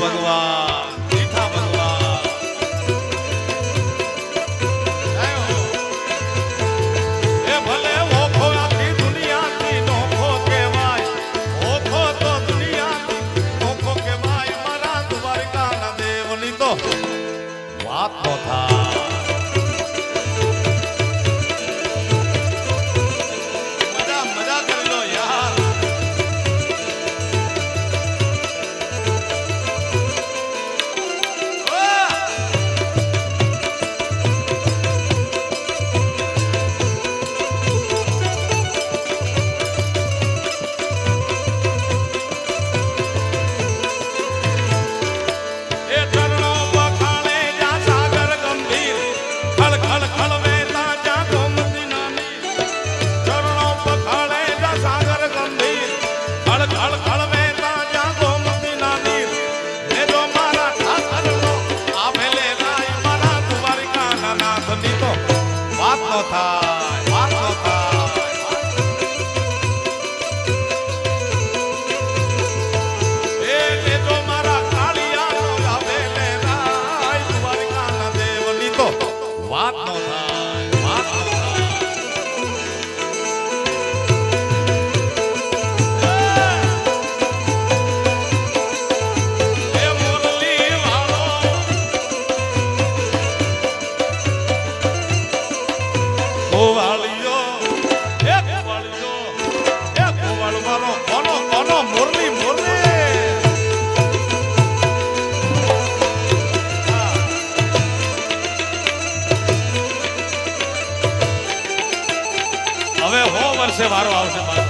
ભગવાન મીઠા ભગવાન એ ભલે ઓખો આખી દુનિયાથી નોખો કહેવાય ઓખો તો દુનિયાથી નોખો કહેવાય મારા દ્વારકાના દેવની તો વાત નો થાય ಆಳ್ಕೊ ऊपर से वारो आवश्यक